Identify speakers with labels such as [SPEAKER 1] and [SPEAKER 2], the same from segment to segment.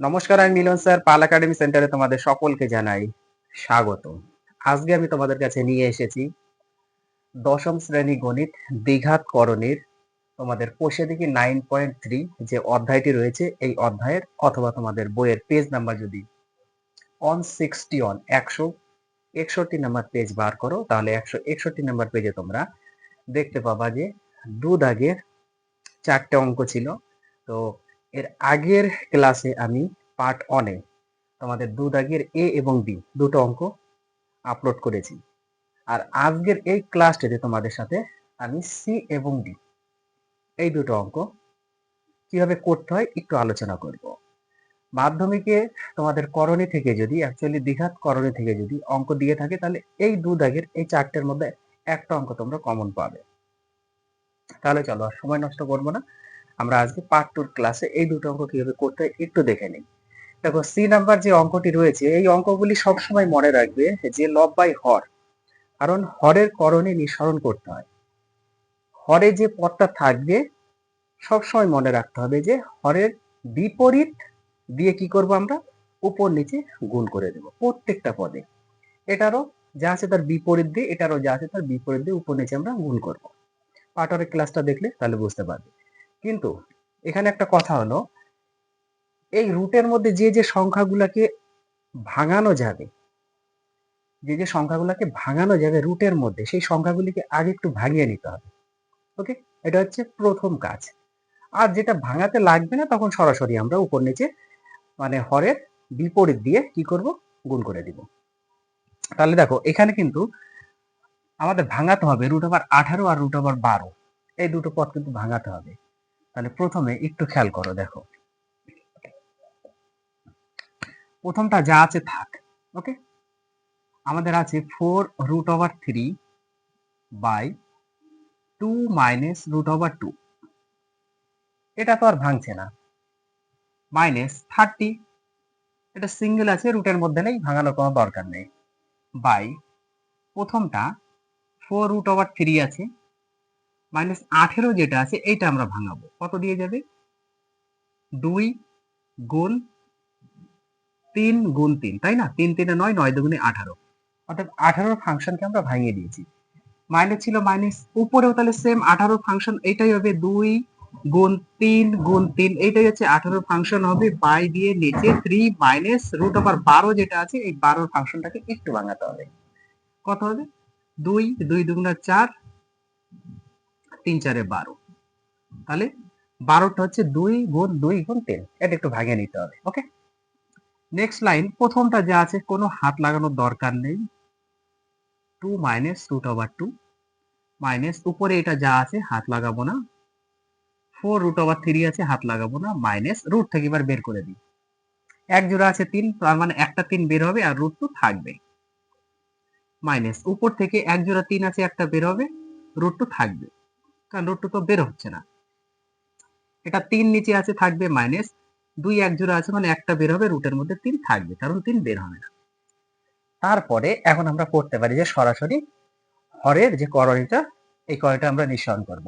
[SPEAKER 1] নমস্কার, আমি মিলন স্যার, পাল একাডেমি সেন্টারে তোমাদের সকলকে জানাই স্বাগত। আজকে আমি তোমাদের কাছে নিয়ে এসেছি দশম শ্রেণি গণিত দ্বিঘাত করণের তোমাদের কোষে দেখি নাইন পয়েন্ট থ্রি যে অধ্যায়টি রয়েছে, এই অধ্যায়ের অথবা তোমাদের বইয়ের পেজ নাম্বার যদি অন সিক্সটি অন একশো একষট্টি নাম্বার পেজ বার করো, তাহলে একশো একষট্টি নাম্বার পেজে তোমরা দেখতে পাবা যে দু দাগের চারটে অঙ্ক ছিল। তো এর আগের ক্লাসে আমি পার্ট অনে তোমাদের দু দাগের এ এবং বি দুটো অঙ্ক আপলোড করেছি। আর আজকের এই ক্লাসটিতে তোমাদের সাথে আমি সি এবং ডি এই দুটো অঙ্ক কীভাবে করতে হয় একটু আলোচনা করব। মাধ্যমিকে তোমাদের করণী থেকে যদি অ্যাকচুয়ালি দ্বিঘাত করণী থেকে যদি অঙ্ক দিয়ে থাকে, তাহলে এই দু দাগের এই চারটের মধ্যে একটা অঙ্ক তোমরা কমন পাবে। তাহলে চলো আর সময় নষ্ট করব না। আমরা আজকে পার্ট টুর ক্লাসে এই দুটো অঙ্ক কীভাবে করতে হয় একটু দেখে নিই। দেখো সি নাম্বার যে অঙ্কটি রয়েছে, এই অঙ্কগুলি সবসময় মনে রাখবে যে লব বাই হর। কারণ হরের করণে নিঃসরণ করতে হয়। হরে যে পদটা থাকবে, সবসময় মনে রাখতে হবে যে হরের বিপরীত দিয়ে কি করব আমরা? উপর নিচে গুণ করে দেব প্রত্যেকটা পদে। এটারও যা আছে তার বিপরীত দিয়ে, এটারও যা আছে তার বিপরীত দিয়ে উপর নিচে আমরা গুণ করব। পাটরের ক্লাসটা দেখলে তাহলে বুঝতে পারবে। কিন্তু এখানে একটা কথা হলো, এই রুটের মধ্যে যে যে সংখ্যাগুলোকে ভাঙানো যাবে, যে যে সংখ্যাগুলোকে ভাঙানো যাবে রুটের মধ্যে, সেই সংখ্যাগুলিকে আগে একটু ভাঙিয়ে নিতে হবে। ওকে? এটা হচ্ছে প্রথম কাজ। আর যেটা ভাঙাতে লাগবে না, তখন সরাসরি আমরা উপর নিচে মানে হরের বিপরীত দিয়ে কি করব? গুণ করে দিব। তাহলে দেখো, এখানে কিন্তু আমাদের ভাঙাতে হবে রুট ওভার আঠারো আর রুট ওভার বারো। এই দুটো পথ কিন্তু ভাঙাতে হবে। তাহলে প্রথমে একটু খেয়াল করো, দেখো। প্রথমটা যা আছে থাক ওকে আমাদের আছে four root over three by two minus root over two এটা তো আর ভাঙছে না। মাইনাস থার্টি এটা সিঙ্গেল আছে রুটের মধ্যে নেই, ভাঙানোর কোনো দরকার নেই। বাই প্রথমটা ফোর রুট ওভার থ্রি আছে। মাইনাস আঠেরো যেটা আছে, এইটা আমরা ভাঙাবো। কত দিয়ে যাবে? দুই গুণ তিন গুণ তিন, তাই না? তিন তিনে নয় নয় দুগুণে আঠারো। অর্থাৎ আঠারোর ফাংশনকে আমরা ভাঙিয়ে দিয়েছি। মাইনাস ছিল মাইনাস উপরেও তাহলে সেম আঠারো ফাংশন এইটাই হবে দুই গুণ তিন গুণ তিন, এইটাই হচ্ছে আঠারো ফাংশন হবে বাই দিয়ে নিচে থ্রি মাইনাস রুট ওভার বারো যেটা আছে, এই বারোর ফাংশনটাকে একটু ভাঙাতে হবে। কত হবে? দুই দুই দুগুণা চার তিন চারে বারো। তাহলে বারোটা হচ্ছে দুই গুণ দুই গুণ তিন। এটা একটু ভাগে নিতে হবে ওকে নেক্সট লাইন প্রথমটা যা আছে, কোনো হাত লাগানোর দরকার নেই। Two minus root over two minus উপরে এটা যা আছে, হাত লাগাবো না। ফোর রুট ওভার থ্রি আছে, হাত লাগাবো না। মাইনাস রুট থেকে এবার বের করে দিই। এক জোড়া আছে তিন, তার মানে একটা তিন বের হবে আর রুট তো থাকবে। মাইনাস উপর থেকে এক জোড়া তিন আছে, একটা বের হবে রুট তো থাকবে। কারণ রুট তো বের হচ্ছে না। এটা তিন নিচে আছে, থাকবে মাইনাস দুই এক জোড়া আছে মানে একটা বের হবে রুটের মধ্যে তিন থাকবে, কারণ তিন বের হবে না। তারপরে এখন আমরা করতে পারি যে সরাসরি হরের যে করণীটা এই করণীটা আমরা নিঃসরণ করব।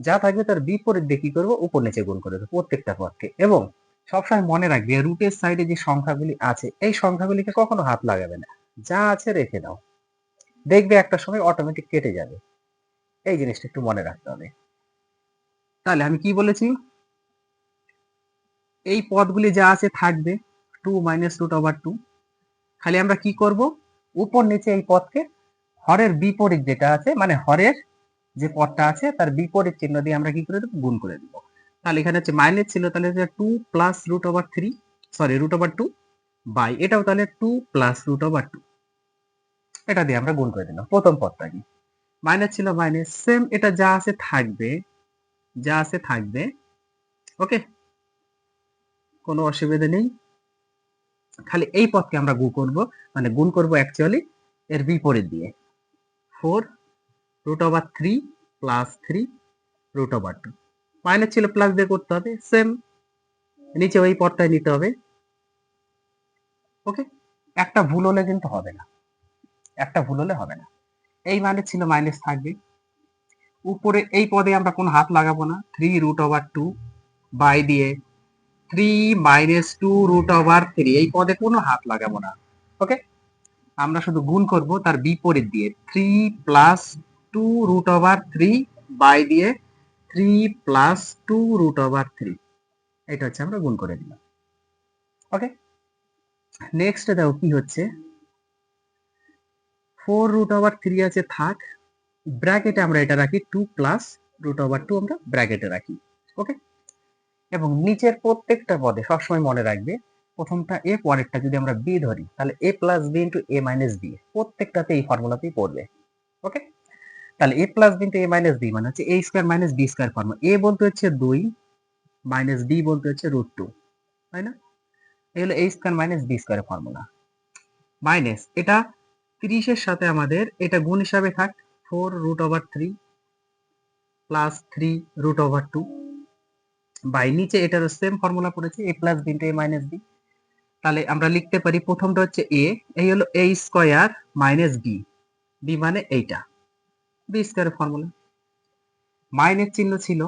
[SPEAKER 1] যা থাকবে তার বিপরীত দিয়ে কি করব? উপর নিচে গুণ করে দেবো প্রত্যেকটা পদকে। এবং সবসময় মনে রাখবে রুটের সাইডে যে সংখ্যাগুলি আছে, এই সংখ্যাগুলিকে কখনো হাত লাগাবে না। যা আছে রেখে দাও। দেখবে একটা সময় অটোমেটিক কেটে যাবে। এই জিনিসটা একটু মনে রাখতে হবে। তাহলে আমি কি বলেছি? এই পদগুলি যা আছে থাকবে two minus root over two খালি আমরা কি করব? উপর নিচে এই পদকে হরের বিপরীত যেটা আছে মানে হরের যে পদটা আছে, তার বিপরীত চিহ্ন দিয়ে আমরা কি করে দেবো? গুণ করে দেবো। তাহলে এখানে হচ্ছে মাইনাস ছিল তাহলে two plus root over three sorry root over two by এটাও তাহলে two plus root over two এটা দিয়ে আমরা গুণ করে দিলাম। প্রথম পদটা কি? মাইনাস ছিল মাইনাস সেম এটা যা আছে থাকবে, যা আছে থাকবে ওকে কোনো অসুবিধা নেই। খালি এই পদকে আমরা গুণ করব মানে গুণ করব অ্যাকচুয়ালি এর বিপরীত দিয়ে। Four root over three plus three root over two minus ছিল প্লাস দিয়ে করতে হবে সেম নিচে ওই পদটাই নিতে হবে। ওকে একটা ভুল হলে কিন্তু হবে না। একটা ভুল হলে হবে না। এই মাইনাস ছিল মাইনাস থাকবে। উপরে এই পদে আমরা কোনো হাত লাগাবো না। Three root over two by দিয়ে three minus two root over three এই পদে কোনো হাত লাগাবো না। ওকে আমরা শুধু গুণ করব তার বিপরীত দিয়ে। Three plus two root over three by দিয়ে three plus two root over three এটা হচ্ছে আমরা গুণ করে দিলাম। ওকে নেক্সট দেখো কি হচ্ছে? ফোর রুট ওভার থ্রি আছে থাক ব্র্যাকেটে আমরা এটা রাখি two plus root over two আমরা ব্র্যাকেটে রাখি ওকে এবং নিচের প্রত্যেকটা পদে সবসময় মনে রাখবে, প্রথমটা এ পরেরটা যদি আমরা বি ধরি, তাহলে A plus B into A minus B প্রত্যেকটাতে এই ফর্মুলাতেই পড়বে ওকে তাহলে A plus B into A minus B মানে হচ্ছে A square minus B square formula A বলতে হচ্ছে দুই মাইনাস বি বলতে হচ্ছে রুট টু তাই না? এই হলো A square minus B square formula minus এটা তিরিশের সাথে আমাদের এটা গুণ হিসাবে থাক four root over three plus three root over two by নিচে এটারও সেম ফর্মুলা পড়েছে A plus B into A minus B তাহলে আমরা লিখতে পারি প্রথমটা হচ্ছে এ এই হলো A square minus B B মানে এইটা বি স্কোয়ার ফর্মুলা মাইনাস চিহ্ন ছিল,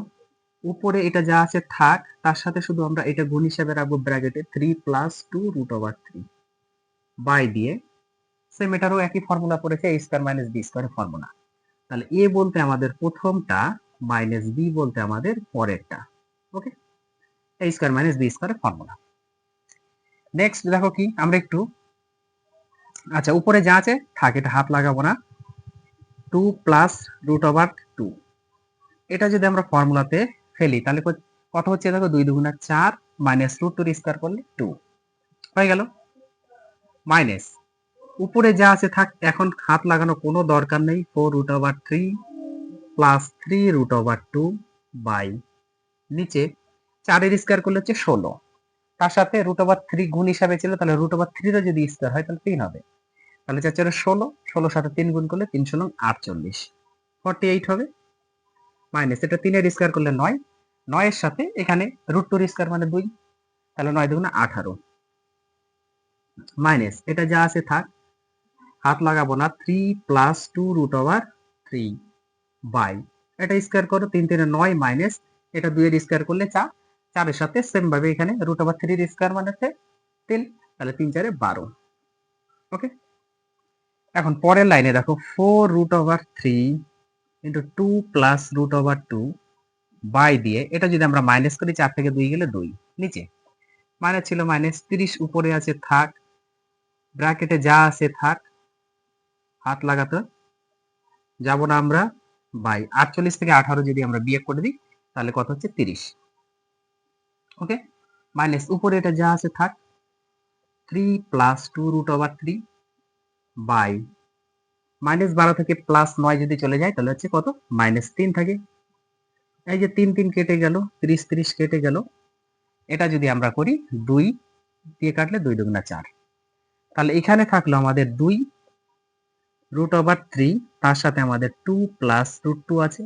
[SPEAKER 1] উপরে এটা যা আছে থাক, তার সাথে শুধু আমরা এটা গুণ হিসাবে রাখব ব্র্যাকেটে three plus two root over three by দিয়ে সেম এটারও একই ফর্মুলা পড়েছে A square minus B square formula তাহলে এ বলতে আমাদের প্রথমটা মাইনাস বি বলতে আমাদের পরেরটা okay A square minus B স্কোয়ারের ফর্মুলা নেক্সট দেখো কি, আমরা একটু আচ্ছা উপরে যা আছে, থাক, এটা হাত লাগাবো না। Two plus root over two এটা যদি আমরা ফর্মুলাতে ফেলি, তাহলে কত হচ্ছে, দেখো, দুই দুগুণা চার মাইনাস রুট টুর স্কোয়ার করলে টু হয়ে গেল। মাইনাস উপরে যা আছে থাক, এখন হাত লাগানো কোনো দরকার নেই। Four root over three plus three root over two by নিচে চারের স্কোয়ার করলে হচ্ছে ষোলো। তার সাথে রুট ওভার থ্রি গুণ হিসাবে ছিল, তাহলে রুট ওভার থ্রিরও যদি স্কোয়ার হয়, তাহলে তিন হবে। তাহলে চার চারে ষোলো। ষোলোর সাথে তিন গুণ করলে তিনশো নং আটচল্লিশ। ফর্টি এইট হবে। মাইনাস এটা তিনের স্কোয়ার করলে নয়। নয়ের সাথে এখানে রুট টুর স্কোয়ার মানে দুই। তাহলে নয় দুগুণে আঠারো। মাইনাস এটা যা আছে থাক হাত লাগাবো না three plus two root over three by এটা স্কোয়ার করো, তিন তিনে নয় মাইনাস এটা দুইয়ের স্কোয়ার করলে চার, চারের সাথে সেম ভাবে এখানে রুট ওভার থ্রির স্কোয়ার মানে হচ্ছে তিন, তাহলে তিন চারে বারো। ওকে এখন পরের লাইনে দেখো four root over three into two plus root over two by দিয়ে, এটা যদি আমরা মাইনাস করি, চার থেকে দুই গেলে দুই, নিচে। মাইনাস ছিল মাইনাস তিরিশ, উপরে আছে থাক ব্র্যাকেটে যা আছে থাক হাত লাগাতে। যাব না আমরা বাই আটচল্লিশ থেকে আঠারো যদি আমরা বিয়ে করে দিই, তাহলে কত হচ্ছে? তিরিশ। ওকে? মাইনাস উপরে এটা যা আছে থাক। Three plus two root over three by minus বারো থেকে প্লাস নয় যদি চলে যায়, তাহলে হচ্ছে কত? মাইনাস তিন থাকে। এই যে তিন তিন কেটে গেল, তিরিশ তিরিশ কেটে গেল। এটা যদি আমরা করি দুই, দিয়ে কাটলে দুই দুগুণা চার। তাহলে এখানে থাকল আমাদের দুই রুট ওভার থ্রি তার সাথে আমাদের টু প্লাস রুট টু আছে।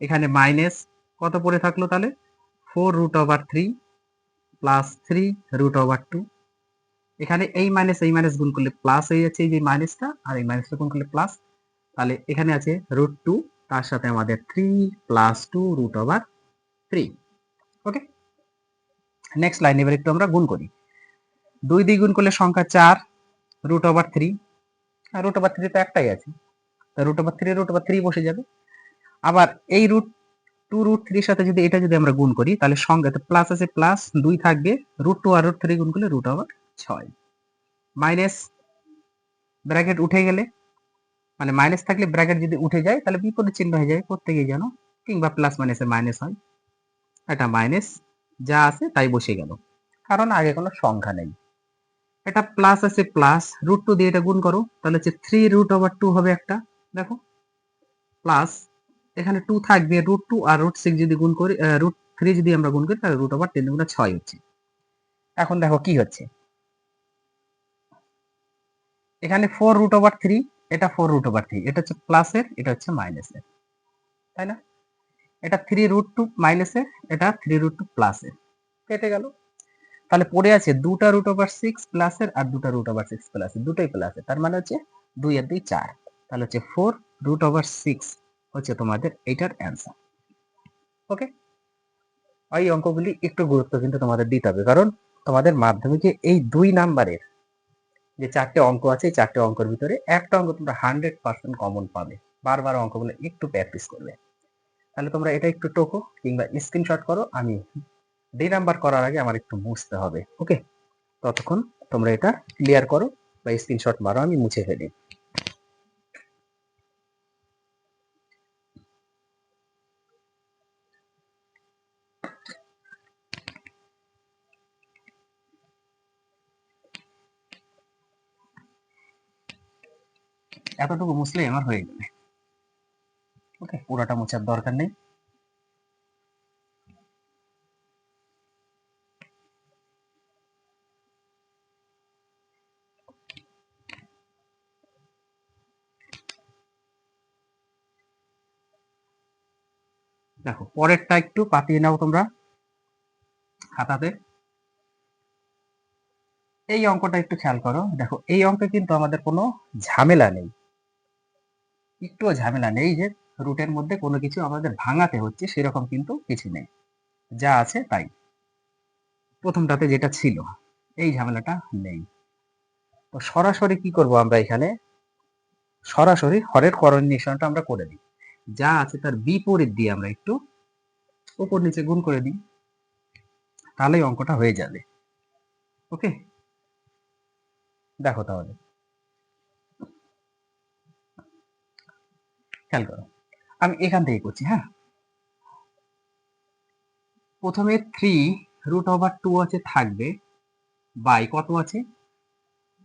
[SPEAKER 1] এখানে মাইনাস কত পড়ে থাকল তাহলে? Four root over three plus three root over two এখানে এই মাইনাস এই মাইনাস গুণ করলে প্লাস হয়ে যাচ্ছে এই যে মাইনাসটা আর এই মাইনাসটা গুণ করলে প্লাস তাহলে এখানে আছে রুট টু তার সাথে আমাদের three plus two root over three okay next line এবার একটু আমরা গুণ করি। দুই দিয়ে গুণ করলে সংখ্যা চার রুট ওভার থ্রি আর রুট ওভার থ্রি তো একটাই আছে। তো root over three root over three বসে যাবে। আবার এই রুট টু রুট থ্রির সাথে যদি এটা যদি আমরা গুণ করি, তাহলে সংখ্যাতে প্লাস আছে প্লাস দুই থাকবে। রুট টু আর রুট থ্রি গুণ করলে রুট ওভার ছয়। মাইনাস ব্র্যাকেট উঠে গেলে মানে মাইনাস থাকলে ব্র্যাকেট যদি উঠে যায়, তাহলে বিপরীত চিহ্ন হয়ে যায় প্রত্যেকেই জানো। কিংবা প্লাস মাইনাসে মাইনাস হয়। এটা মাইনাস যা আছে তাই বসে গেল। কারণ আগে কোনো সংখ্যা নেই। এটা প্লাস আছে প্লাস রুট টু দিয়ে এটা গুণ করো, তাহলে হচ্ছে থ্রি রুট ওভার টু হবে একটা, দেখো প্লাস এখানে টু থাকবে রুট টু আর রুট সিক্স যদি গুণ করি রুট থ্রি যদি আমরা গুণ করি, তাহলে রুট ওভার টেন গুণ ছয় হচ্ছে। এখন দেখো কি হচ্ছে। এখানে ফোর রুট ওভার থ্রি এটা ফোর রুট ওভার থ্রি এটা হচ্ছে প্লাসের এটা হচ্ছে মাইনাসের তাই না? এটা থ্রি রুট টু মাইনাসের এটা থ্রি রুট টু প্লাসের কেটে গেল। তাহলে পড়ে আছে দুটা রুট ওভার সিক্স প্লাসের আর দুটা রুট ওভার সিক্স প্লাসের দুটোই প্লাসের তার মানে হচ্ছে দুই আর দুই চার। তাহলে হচ্ছে ফোর রুট ওভার সিক্স হচ্ছে তোমাদের এইটার অ্যান্সার ওকে এই অঙ্কগুলি একটু গুরুত্ব কিন্তু তোমাদের দিতে হবে, কারণ তোমাদের মাধ্যমিকে এই দুই নাম্বারের যে চারটে অঙ্ক আছে চারটে অঙ্কের ভিতরে একটা অঙ্ক তোমরা হান্ড্রেড পার্সেন্ট কমন পাবে। বারবার অঙ্কগুলো একটু প্র্যাকটিস করবে। তাহলে তোমরা এটা একটু টোকো কিংবা স্ক্রিনশট করো, আমি দুই নাম্বার করার আগে আমার একটু মুছতে হবে ওকে ততক্ষণ তোমরা এটা ক্লিয়ার করো বা স্ক্রিনশট মারো, আমি মুছে ফেলি। এতটুকু মুছলে আমার হয়ে যাবে ওকে পুরোটা মোছার দরকার নেই। দেখো, পরেরটা একটু পাতিয়ে নাও তোমরা খাতাতে। এই অঙ্কটা একটু খেয়াল করো। দেখো, এই অঙ্কে কিন্তু আমাদের কোনো ঝামেলা নেই। একটুও ঝামেলা নেই যে রুটের মধ্যে কোনো কিছু আমাদের ভাঙাতে হচ্ছে, সেরকম কিন্তু কিছু নেই। যা আছে তাই। প্রথমটাতে যেটা ছিল, এই ঝামেলাটা নেই। তো সরাসরি কি করব আমরা এখানে? সরাসরি হরের করণীয়টা আমরা করে দিই। যা আছে তার বিপরীত দিয়ে আমরা একটু উপর নিচে গুণ করে দিই। তাহলেই অঙ্কটা হয়ে যাবে। ওকে? দেখো তাহলে। খেয়াল করো। আমি এখান থেকে করছি হ্যাঁ? প্রথমে থ্রি রুট ওভার টু আছে থাকবে। বাই কত আছে?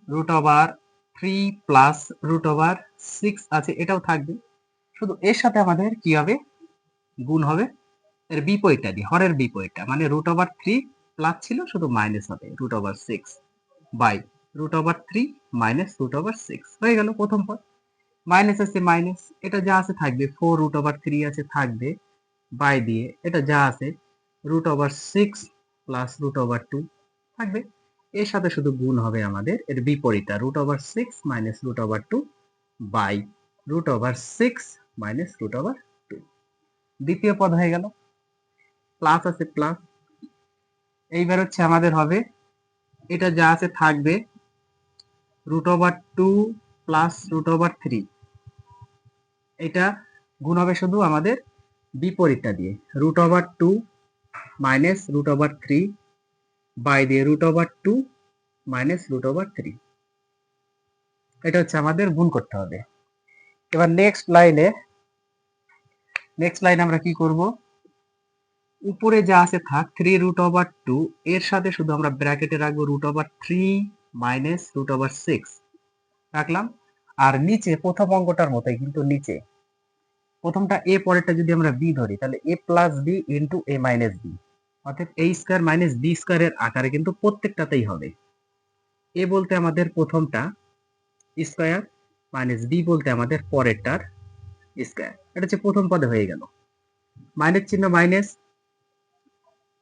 [SPEAKER 1] Root over three plus root over six আছে, এটাও থাকবে। শুধু এর সাথে আমাদের কি হবে গুণ হবে এর বিপরীতটা দিয়ে হরের বিপরীতটা মানে রুট ওভার থ্রি প্লাস ছিল শুধু মাইনাস হবে root over six by root over three minus root over six হয়ে গেল প্রথম পদ মাইনাস আছে মাইনাস এটা যা আছে থাকবে ফোর রুট ওভার থ্রি আছে থাকবে বাই দিয়ে এটা যা আছে root over six plus root over two থাকবে এর সাথে শুধু গুণ হবে আমাদের এর বিপরীতটা root over six minus root over two by root over six minus root over two দ্বিতীয় পদ হয়ে গেল। প্লাস আছে প্লাস এইবার হচ্ছে আমাদের হবে, এটা যা আছে থাকবে root over two plus root over three এটা গুণ হবে শুধু আমাদের বিপরীতটা দিয়ে। Root over two minus root over three by দিয়ে root over two minus root over three এটা হচ্ছে আমাদের গুণ করতে হবে। এবার নেক্সট লাইনে নেক্সট লাইন আমরা কি করব? উপরে যা আছে থাক থ্রি রুট ওভার টু এর সাথে শুধু আমরা ব্র্যাকেটে রাখব root over three minus root over six রাখলাম। আর নিচে, প্রথম অঙ্কটার মতোই, কিন্তু নিচে। প্রথমটা এ পরেরটা যদি আমরা বি ধরি, তাহলে A plus B into A minus B অর্থাৎ এ স্কোয়ার মাইনাস বি স্কোয়ারের আকারে কিন্তু প্রত্যেকটাতেই হবে। এ বলতে আমাদের প্রথমটা স্কোয়ার মাইনাস বি বলতে আমাদের পরেরটার স্কোয়ার এটা হচ্ছে প্রথম পদে হয়ে গেল। মাইনাস চিহ্ন minus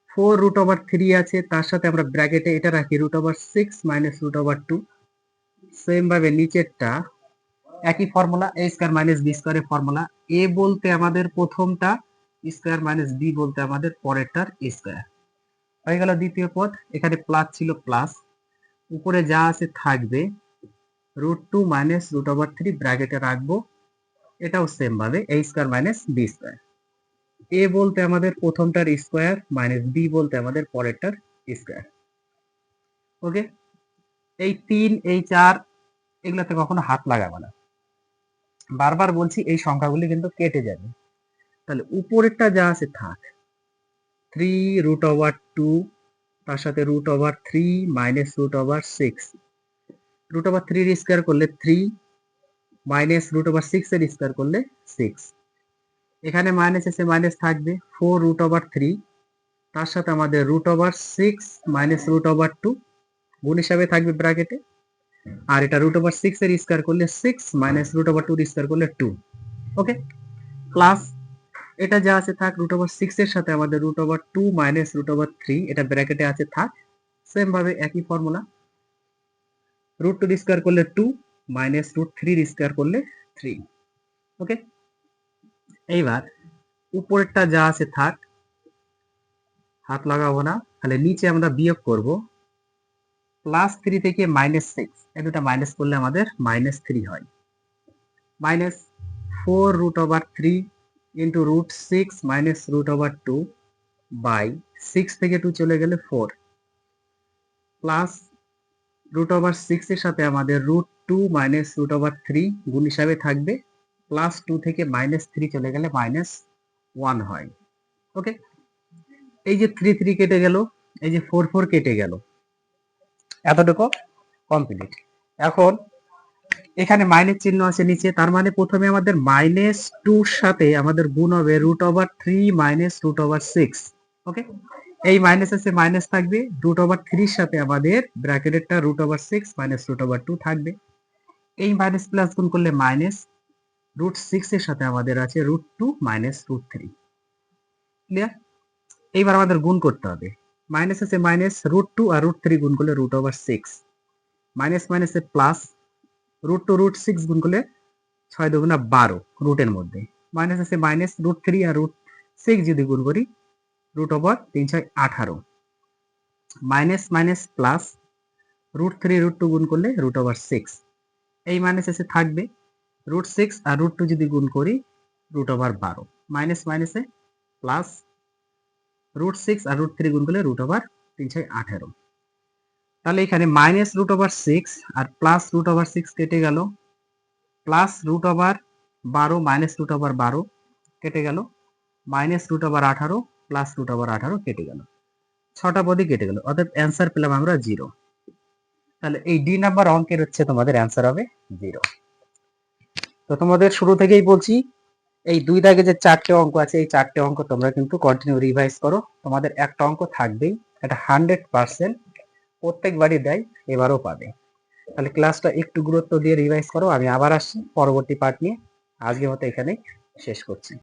[SPEAKER 1] four root over three আছে, তার সাথে আমরা ব্র্যাকেটে এটা রাখি root over six minus root over two same ভাবে নিচেরটা একই formula A square minus B স্কোয়ারের ফর্মুলা এ বলতে আমাদের প্রথমটা স্কোয়ার মাইনাস বি বলতে আমাদের পরেরটার স্কোয়ার হয়ে গেল দ্বিতীয় পদ, এখানে প্লাস ছিল প্লাস উপরে যা আছে থাকবে root two minus root over three ব্র্যাকেটে রাখব। এটাও সেম ভাবে A square minus B square A বলতে আমাদের প্রথমটার স্কোয়ার মাইনাস বি বলতে আমাদের পরেরটার স্কোয়ার ওকে এই তিন, এই চার, এগুলাতে কখনো হাত লাগাবো না। বারবার বলছি এই সংখ্যাগুলি কিন্তু কেটে যাবে। তাহলে উপরেরটা যা আছে থাক। থ্রি রুট ওভার টু তার সাথে root over three minus root over six root over থ্রির স্কোয়ার করলে three minus root over six এর স্কোয়ার করলে সিক্স এখানে মাইনাস এসে মাইনাস থাকবে ফোর রুট ওভার থ্রি তার সাথে আমাদের root over six minus root over two গুণ হিসাবে থাকবে ব্র্যাকেটে আর এটা রুট ওভার সিক্স এর স্কোয়ার করলে six minus root over two square করলে টু ওকে প্লাস এটা যা আছে থাক রুট ওভার সিক্স এর সাথে আমাদের root over two minus root over three এটা ব্র্যাকেটে আছে থাক সেম ভাবে একই ফর্মুলা রুট টু স্কোয়ার করলে two minus root three square করলে থ্রি ওকে এইবার উপরেরটা যা আছে থাক, হাত লাগাবো না, তাহলে নিচে আমরা বিয়োগ করব প্লাস থ্রি থেকে মাইনাস সিক্স এই দুটা মাইনাস করলে আমাদের মাইনাস থ্রি হয়। Minus four root over three into root six minus root over two by six থেকে টু চলে গেলে four plus root over six এর সাথে আমাদের root two minus root over three গুণ হিসাবে থাকবে প্লাস টু থেকে মাইনাস থ্রি চলে গেলে মাইনাস ওয়ান হয়। ওকে এই যে থ্রি থ্রি কেটে গেল, এই যে ফোর ফোর কেটে গেল, এতটুকু কমপ্লিট এখন এখানে মাইনাস চিহ্ন আছে নিচে, তার মানে প্রথমে আমাদের মাইনাস টুর সাথে আমাদের গুণ হবে root over three minus root over six okay এই মাইনাস আছে মাইনাস থাকবে। রুট ওভার থ্রির সাথে আমাদের ব্র্যাকেটেরটা root over six minus root over two থাকবে। এই মাইনাস প্লাস গুণ করলে মাইনাস রুট সিক্স এর সাথে আমাদের আছে root two minus root three clear এইবার আমাদের গুণ করতে হবে। মাইনাস আছে মাইনাস রুট টু আর রুট থ্রি গুণ করলে রুট ওভার সিক্স মাইনাস মাইনাসে plus root two root six গুণ করলে ছয় দুগুণা বারো রুটের মধ্যে। মাইনাস আছে মাইনাস রুট থ্রি আর রুট সিক্স যদি গুণ করি রুট ওভার তিন ছয় আঠারো। Minus minus plus root three root two গুণ করলে রুট ওভার সিক্স এই মাইনাস এসে থাকবে রুট সিক্স আর রুট টু যদি গুণ করি রুট ওভার বারো। মাইনাস মাইনাসে প্লাস রুট সিক্স আর রুট থ্রি গুণ করলে রুট ওভার তিন ছয় আঠেরো। তাহলে এখানে মাইনাস রুট ওভার সিক্স আর প্লাস রুট ওভার সিক্স কেটে গেল। প্লাস রুট ওভার বারো মাইনাস রুট ওভার বারো কেটে গেল। মাইনাস রুট ওভার আঠারো প্লাস রুট ওভার আঠারো কেটে গেল। ছটা পদই কেটে গেল অর্থাৎ অ্যান্সার পেলাম আমরা জিরো তাহলে এই ডি নাম্বার অঙ্কের হচ্ছে তোমাদের অ্যান্সার হবে জিরো তো তোমাদের শুরু থেকেই বলছি, এই দুই দাগে যে চারটে অঙ্ক আছে, এই চারটে অঙ্ক তোমরা কিন্তু কন্টিনিউ রিভাইজ করো। তোমাদের একটা অঙ্ক থাকবেই, এটা হান্ড্রেড পার্সেন্ট প্রত্যেকবারই দেয়, এবারও পাবে। তাহলে ক্লাসটা একটু গুরুত্ব দিয়ে রিভাইজ করো, আমি আবার আসছি, পরবর্তী পার্ট নিয়ে। আজকের মতো এখানেই শেষ করছি।